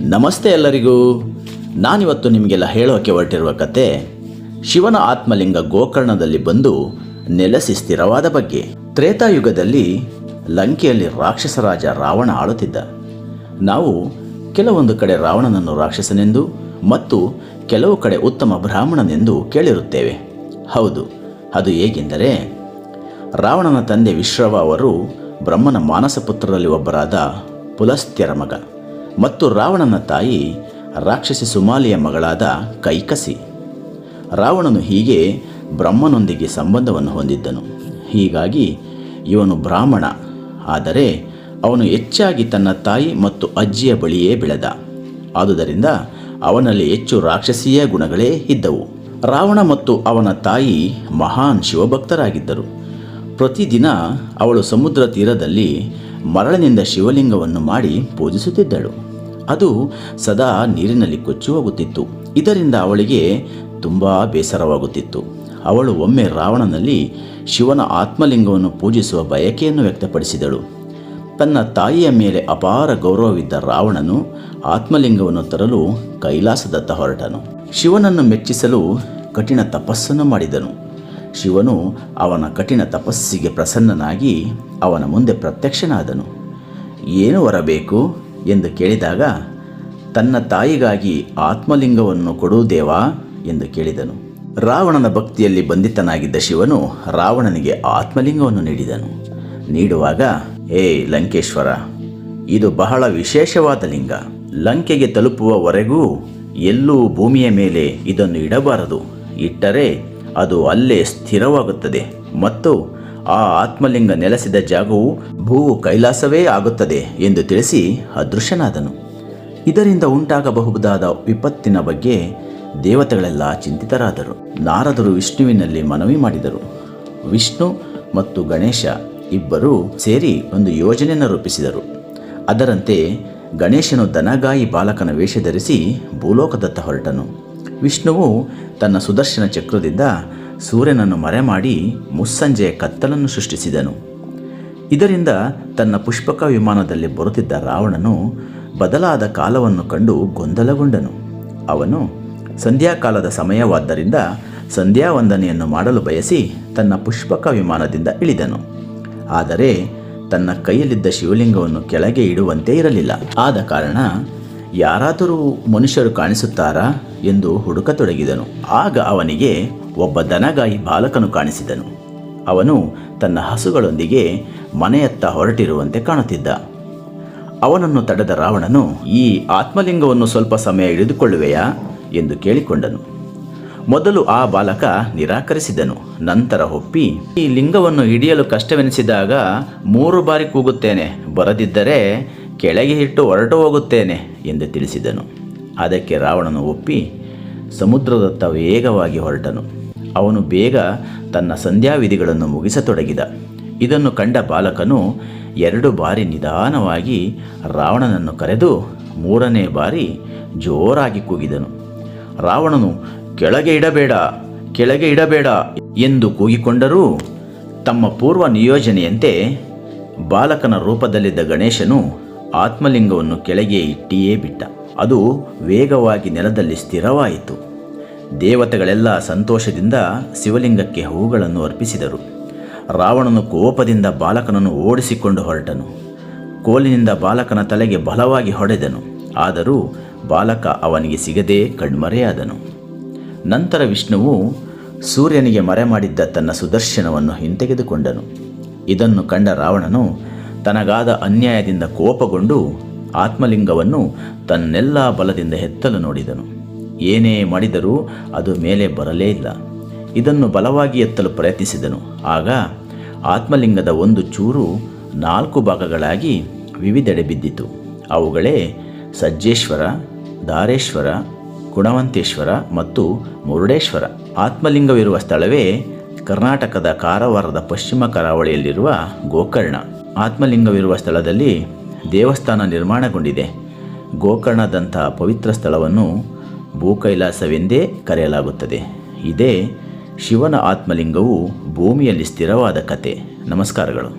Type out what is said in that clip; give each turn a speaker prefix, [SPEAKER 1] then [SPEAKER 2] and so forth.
[SPEAKER 1] ನಮಸ್ತೆ ಎಲ್ಲರಿಗೂ. ನಾನಿವತ್ತು ನಿಮಗೆಲ್ಲ ಹೇಳೋಕೆ ಹೊರಟಿರುವ ಕತೆ, ಶಿವನ ಆತ್ಮಲಿಂಗ ಗೋಕರ್ಣದಲ್ಲಿ ಬಂದು ನೆಲೆಸಿ ಸ್ಥಿರವಾದ ಬಗ್ಗೆ. ತ್ರೇತಾಯುಗದಲ್ಲಿ ಲಂಕೆಯಲ್ಲಿ ರಾಕ್ಷಸ ರಾಜ ರಾವಣ ಆಳುತ್ತಿದ್ದ. ನಾವು ಕೆಲವೊಂದು ಕಡೆ ರಾವಣನನ್ನು ರಾಕ್ಷಸನೆಂದು ಮತ್ತು ಕೆಲವು ಕಡೆ ಉತ್ತಮ ಬ್ರಾಹ್ಮಣನೆಂದು ಕೇಳಿರುತ್ತೇವೆ. ಹೌದು, ಅದು ಹೇಗೆಂದರೆ, ರಾವಣನ ತಂದೆ ವಿಶ್ರವ ಅವರು ಬ್ರಹ್ಮನ ಮಾನಸ ಪುತ್ರರಲ್ಲಿ ಒಬ್ಬರಾದ ಪುಲಸ್ತ್ಯರ ಮಗ. ಮತ್ತು ರಾವಣನ ತಾಯಿ ರಾಕ್ಷಸಿ ಸುಮಾಲಿಯ ಮಗಳಾದ ಕೈಕಸಿ. ರಾವಣನು ಹೀಗೆ ಬ್ರಹ್ಮನೊಂದಿಗೆ ಸಂಬಂಧವನ್ನು ಹೊಂದಿದ್ದನು. ಹೀಗಾಗಿ ಇವನು ಬ್ರಾಹ್ಮಣ. ಆದರೆ ಅವನು ಹೆಚ್ಚಾಗಿ ತನ್ನ ತಾಯಿ ಮತ್ತು ಅಜ್ಜಿಯ ಬಳಿಯೇ ಬೆಳೆದ. ಆದುದರಿಂದ ಅವನಲ್ಲಿ ಹೆಚ್ಚು ರಾಕ್ಷಸೀಯ ಗುಣಗಳೇ ಇದ್ದವು. ರಾವಣ ಮತ್ತು ಅವನ ತಾಯಿ ಮಹಾನ್ ಶಿವಭಕ್ತರಾಗಿದ್ದರು. ಪ್ರತಿದಿನ ಅವಳು ಸಮುದ್ರ ತೀರದಲ್ಲಿ ಮರಳಿನಿಂದ ಶಿವಲಿಂಗವನ್ನು ಮಾಡಿ ಪೂಜಿಸುತ್ತಿದ್ದಳು. ಅದು ಸದಾ ನೀರಿನಲ್ಲಿ ಕೊಚ್ಚಿ ಹೋಗುತ್ತಿತ್ತು. ಇದರಿಂದ ಅವಳಿಗೆ ತುಂಬ ಬೇಸರವಾಗುತ್ತಿತ್ತು. ಅವಳು ಒಮ್ಮೆ ರಾವಣನಲ್ಲಿ ಶಿವನ ಆತ್ಮಲಿಂಗವನ್ನು ಪೂಜಿಸುವ ಬಯಕೆಯನ್ನು ವ್ಯಕ್ತಪಡಿಸಿದಳು. ತನ್ನ ತಾಯಿಯ ಮೇಲೆ ಅಪಾರ ಗೌರವವಿದ್ದ ರಾವಣನು ಆತ್ಮಲಿಂಗವನ್ನು ತರಲು ಕೈಲಾಸದತ್ತ ಹೊರಟನು. ಶಿವನನ್ನು ಮೆಚ್ಚಿಸಲು ಕಠಿಣ ತಪಸ್ಸನ್ನು ಮಾಡಿದನು. ಶಿವನು ಅವನ ಕಠಿಣ ತಪಸ್ಸಿಗೆ ಪ್ರಸನ್ನನಾಗಿ ಅವನ ಮುಂದೆ ಪ್ರತ್ಯಕ್ಷನಾದನು. ಏನು ವರಬೇಕು? ಎಂದು ಕೇಳಿದಾಗ, ತನ್ನ ತಾಯಿಗಾಗಿ ಆತ್ಮಲಿಂಗವನ್ನು ಕೊಡು ದೇವಾ ಎಂದು ಕೇಳಿದನು. ರಾವಣನ ಭಕ್ತಿಯಲ್ಲಿ ಬಂಧಿತನಾಗಿದ್ದ ಶಿವನು ರಾವಣನಿಗೆ ಆತ್ಮಲಿಂಗವನ್ನು ನೀಡಿದನು. ನೀಡುವಾಗ ಏ ಲಂಕೇಶ್ವರ, ಇದು ಬಹಳ ವಿಶೇಷವಾದ ಲಿಂಗ. ಲಂಕೆಗೆ ತಲುಪುವವರೆಗೂ ಎಲ್ಲೂ ಭೂಮಿಯ ಮೇಲೆ ಇದನ್ನು ಇಡಬಾರದು. ಇಟ್ಟರೆ ಅದು ಅಲ್ಲೇ ಸ್ಥಿರವಾಗುತ್ತದೆ ಮತ್ತು ಆ ಆತ್ಮಲಿಂಗ ನೆಲೆಸಿದ ಜಾಗವು ಭೂ ಕೈಲಾಸವೇ ಆಗುತ್ತದೆ ಎಂದು ತಿಳಿಸಿ ಅದೃಶ್ಯನಾದನು ಇದರಿಂದ ಉಂಟಾಗಬಹುದಾದ ವಿಪತ್ತಿನ ಬಗ್ಗೆ ದೇವತೆಗಳೆಲ್ಲ ಚಿಂತಿತರಾದರು. ನಾರದರು ವಿಷ್ಣುವಿನಲ್ಲಿ ಮನವಿ ಮಾಡಿದರು. ವಿಷ್ಣು ಮತ್ತು ಗಣೇಶ ಇಬ್ಬರೂ ಸೇರಿ ಒಂದು ಯೋಜನೆಯನ್ನು ರೂಪಿಸಿದರು. ಅದರಂತೆ ಗಣೇಶನು ದನಗಾಯಿ ಬಾಲಕನ ವೇಷ ಧರಿಸಿ ಭೂಲೋಕದತ್ತ ಹೊರಟನು. ವಿಷ್ಣುವು ತನ್ನ ಸುದರ್ಶನ ಚಕ್ರದಿಂದ ಸೂರ್ಯನನ್ನು ಮರೆಮಾಡಿ ಮುಸ್ಸಂಜೆಯ ಕತ್ತಲನ್ನು ಸೃಷ್ಟಿಸಿದನು. ಇದರಿಂದ ತನ್ನ ಪುಷ್ಪಕ ವಿಮಾನದಲ್ಲಿ ಬರುತ್ತಿದ್ದ ರಾವಣನು ಬದಲಾದ ಕಾಲವನ್ನು ಕಂಡು ಗೊಂದಲಗೊಂಡನು. ಅವನು ಸಂಧ್ಯಾಕಾಲದ ಸಮಯವಾದ್ದರಿಂದ ಸಂಧ್ಯಾ ವಂದನೆಯನ್ನು ಮಾಡಲು ಬಯಸಿ ತನ್ನ ಪುಷ್ಪಕ ವಿಮಾನದಿಂದ ಇಳಿದನು. ಆದರೆ ತನ್ನ ಕೈಯಲ್ಲಿದ್ದ ಶಿವಲಿಂಗವನ್ನು ಕೆಳಗೆ ಇಡುವಂತೆ ಇರಲಿಲ್ಲ. ಆದ ಕಾರಣ ಯಾರಾದರೂ ಮನುಷ್ಯರು ಕಾಣಿಸುತ್ತಾರಾ ಎಂದು ಹುಡುಕತೊಡಗಿದನು ಆಗ ಅವನಿಗೆ ಒಬ್ಬ ದನಗಾಯಿ ಬಾಲಕನು ಕಾಣಿಸಿದನು. ಅವನು ತನ್ನ ಹಸುಗಳೊಂದಿಗೆ ಮನೆಯತ್ತ ಹೊರಟಿರುವಂತೆ ಕಾಣುತ್ತಿದ್ದ. ಅವನನ್ನು ತಡೆದ ರಾವಣನು, ಈ ಆತ್ಮಲಿಂಗವನ್ನು ಸ್ವಲ್ಪ ಸಮಯ ಹಿಡಿದುಕೊಳ್ಳುವೆಯಾ ಎಂದು ಕೇಳಿಕೊಂಡನು. ಮೊದಲು ಆ ಬಾಲಕ ನಿರಾಕರಿಸಿದನು. ನಂತರ ಒಪ್ಪಿ, ಈ ಲಿಂಗವನ್ನು ಹಿಡಿಯಲು ಕಷ್ಟವೆನಿಸಿದಾಗ ಮೂರು ಬಾರಿ ಕೂಗುತ್ತೇನೆ. ಬರದಿದ್ದರೆ ಕೆಳಗೆ ಇಟ್ಟು ಹೊರಟು ಹೋಗುತ್ತೇನೆ ಎಂದು ತಿಳಿಸಿದನು. ಅದಕ್ಕೆ ರಾವಣನು ಒಪ್ಪಿ ಸಮುದ್ರದತ್ತ ವೇಗವಾಗಿ ಹೊರಟನು. ಅವನು ಬೇಗ ತನ್ನ ಸಂಧ್ಯಾವಿಧಿಗಳನ್ನು ಮುಗಿಸತೊಡಗಿದ. ಇದನ್ನು ಕಂಡ ಬಾಲಕನು ಎರಡು ಬಾರಿ ನಿಧಾನವಾಗಿ ರಾವಣನನ್ನು ಕರೆದು ಮೂರನೇ ಬಾರಿ ಜೋರಾಗಿ ಕೂಗಿದನು. ರಾವಣನು, ಕೆಳಗೆ ಇಡಬೇಡ ಕೆಳಗೆ ಇಡಬೇಡ ಎಂದು ಕೂಗಿಕೊಂಡರೂ ತಮ್ಮ ಪೂರ್ವ ನಿಯೋಜನೆಯಂತೆ ಬಾಲಕನ ರೂಪದಲ್ಲಿದ್ದ ಗಣೇಶನು ಆತ್ಮಲಿಂಗವನ್ನು ಕೆಳಗೆ ಇಟ್ಟಿಯೇ ಬಿಟ್ಟ. ಅದು ವೇಗವಾಗಿ ನೆಲದಲ್ಲಿ ಸ್ಥಿರವಾಯಿತು. ದೇವತೆಗಳೆಲ್ಲ ಸಂತೋಷದಿಂದ ಶಿವಲಿಂಗಕ್ಕೆ ಹೂಗಳನ್ನು ಅರ್ಪಿಸಿದರು. ರಾವಣನು ಕೋಪದಿಂದ ಬಾಲಕನನ್ನು ಓಡಿಸಿಕೊಂಡು ಹೊರಟನು. ಕೋಲಿನಿಂದ ಬಾಲಕನ ತಲೆಗೆ ಬಲವಾಗಿ ಹೊಡೆದನು. ಆದರೂ ಬಾಲಕ ಅವನಿಗೆ ಸಿಗದೆ ಕಣ್ಮರೆಯಾದನು. ನಂತರ ವಿಷ್ಣುವು ಸೂರ್ಯನಿಗೆ ಮರೆ ಮಾಡಿದ್ದ ತನ್ನ ಸುದರ್ಶನವನ್ನು ಹಿಂತೆಗೆದುಕೊಂಡನು. ಇದನ್ನು ಕಂಡ ರಾವಣನು ತನಗಾದ ಅನ್ಯಾಯದಿಂದ ಕೋಪಗೊಂಡು ಆತ್ಮಲಿಂಗವನ್ನು ತನ್ನೆಲ್ಲ ಬಲದಿಂದ ಹೆತ್ತಲು ನೋಡಿದನು. ಏನೇ ಮಾಡಿದರೂ ಅದು ಮೇಲೆ ಬರಲೇ ಇಲ್ಲ. ಇದನ್ನು ಬಲವಾಗಿ ಎತ್ತಲು ಪ್ರಯತ್ನಿಸಿದನು. ಆಗ ಆತ್ಮಲಿಂಗದ ಒಂದು ಚೂರು ನಾಲ್ಕು ಭಾಗಗಳಾಗಿ ವಿವಿಧೆಡೆ ಬಿದ್ದಿತು. ಅವುಗಳೇ ಸಜ್ಜೇಶ್ವರ ಧಾರೇಶ್ವರ ಗುಣವಂತೇಶ್ವರ ಮತ್ತು ಮುರುಡೇಶ್ವರ. ಆತ್ಮಲಿಂಗವಿರುವ ಸ್ಥಳವೇ ಕರ್ನಾಟಕದ ಕಾರವಾರದ ಪಶ್ಚಿಮ ಕರಾವಳಿಯಲ್ಲಿರುವ ಗೋಕರ್ಣ. ಆತ್ಮಲಿಂಗವಿರುವ ಸ್ಥಳದಲ್ಲಿ ದೇವಸ್ಥಾನ ನಿರ್ಮಾಣಗೊಂಡಿದೆ. ಗೋಕರ್ಣದಂಥ ಪವಿತ್ರ ಸ್ಥಳವನ್ನು ಭೂಕೈಲಾಸವೆಂದೇ ಕರೆಯಲಾಗುತ್ತದೆ. ಇದೇ ಶಿವನ ಆತ್ಮಲಿಂಗವು ಭೂಮಿಯಲ್ಲಿ ಸ್ಥಿರವಾದ ಕತೆ ನಮಸ್ಕಾರಗಳು.